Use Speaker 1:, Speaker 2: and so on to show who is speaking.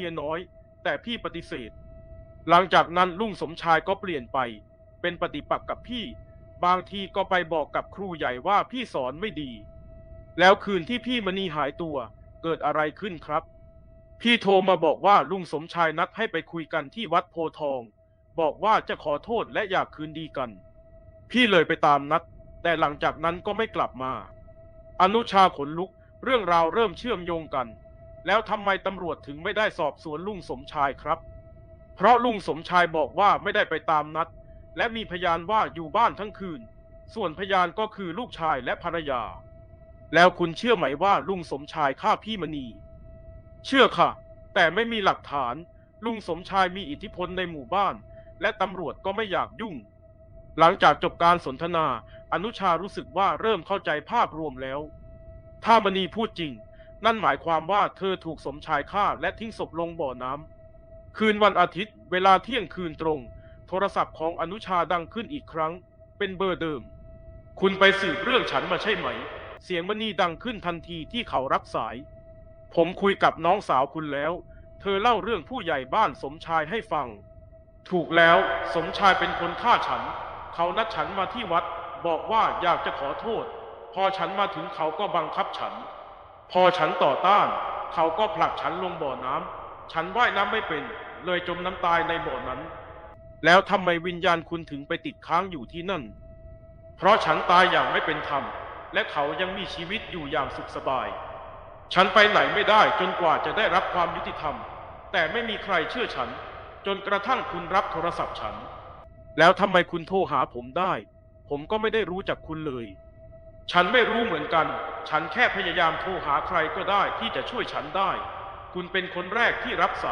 Speaker 1: เมียน้อย แต่พี่ปฏิเสธ หลังจากนั้นลุงสมชายก็เปลี่ยนไป เป็นปฏิปักษ์กับพี่ บางทีก็ไปบอกกับครูใหญ่ว่าพี่สอนไม่ดี แล้วคืนที่พี่มณีหายตัว เกิดอะไรขึ้นครับ พี่โทรมาบอกว่าลุงสมชายนัดให้ไปคุยกันที่วัดโพทอง บอกว่าจะขอโทษและอยากคืนดีกัน พี่เลยไปตามนัด แต่หลังจากนั้นก็ไม่กลับมา อนุชาขนลุกเรื่องราวเริ่มเชื่อมโยงกัน แล้วทำไมตำรวจถึงไม่ได้สอบสวนลุงสมชายครับ เพราะลุงสมชายบอกว่าไม่ได้ไปตามนัด และมีพยานว่าอยู่บ้านทั้งคืน ส่วนพยานก็คือลูกชายและภรรยา แล้วคุณเชื่อไหมว่าลุงสมชายฆ่าพี่มณี เชื่อค่ะ แต่ไม่มีหลักฐาน ลุงสมชายมีอิทธิพลในหมู่บ้าน และตำรวจก็ไม่อยากยุ่ง หลังจากจบการสนทนา อนุชารู้สึกว่าเริ่มเข้าใจภาพรวมแล้ว ถ้ามณีพูดจริง นั่นหมายความว่าเธอถูกสมชายฆ่าและทิ้งศพลงบ่อน้ำ คืนวันอาทิตย์ เวลาเที่ยงคืนตรง โทรศัพท์ของอนุชาดังขึ้นอีกครั้ง เป็นเบอร์เดิม คุณไปสืบเรื่องฉันมาใช่ไหม เสียงมณีดังขึ้นทันทีที่เขารับสาย ผมคุยกับน้องสาวคุณแล้ว เธอเล่าเรื่องผู้ใหญ่บ้านสมชายให้ฟัง ถูกแล้วสมชายเป็นคนฆ่าฉัน เขานัดฉันมาที่วัด บอกว่าอยากจะขอโทษ พอฉันมาถึงเขาก็บังคับฉัน พอฉันต่อต้าน เขาก็ผลักฉันลงบ่อน้ำ ฉันว่ายน้ำไม่เป็น เลยจมน้ำตายในบ่อนั้น แล้วทำไมวิญญาณคุณถึงไปติดค้างอยู่ที่นั่น เพราะฉันตายอย่างไม่เป็นธรรม และเขายังมีชีวิตอยู่อย่างสุขสบาย ฉันไปไหนไม่ได้จนกว่าจะได้รับความยุติธรรม แต่ไม่มีใครเชื่อฉัน จนกระทั่งคุณรับโทรศัพท์ฉัน แล้วทำไมคุณโทรหาผมได้ ผมก็ไม่ได้รู้จักคุณเลย ฉันไม่รู้เหมือนกัน ฉันแค่พยายามโทรหาใครก็ได้ที่จะช่วยฉันได้ คุณเป็นคนแรกที่รับสาย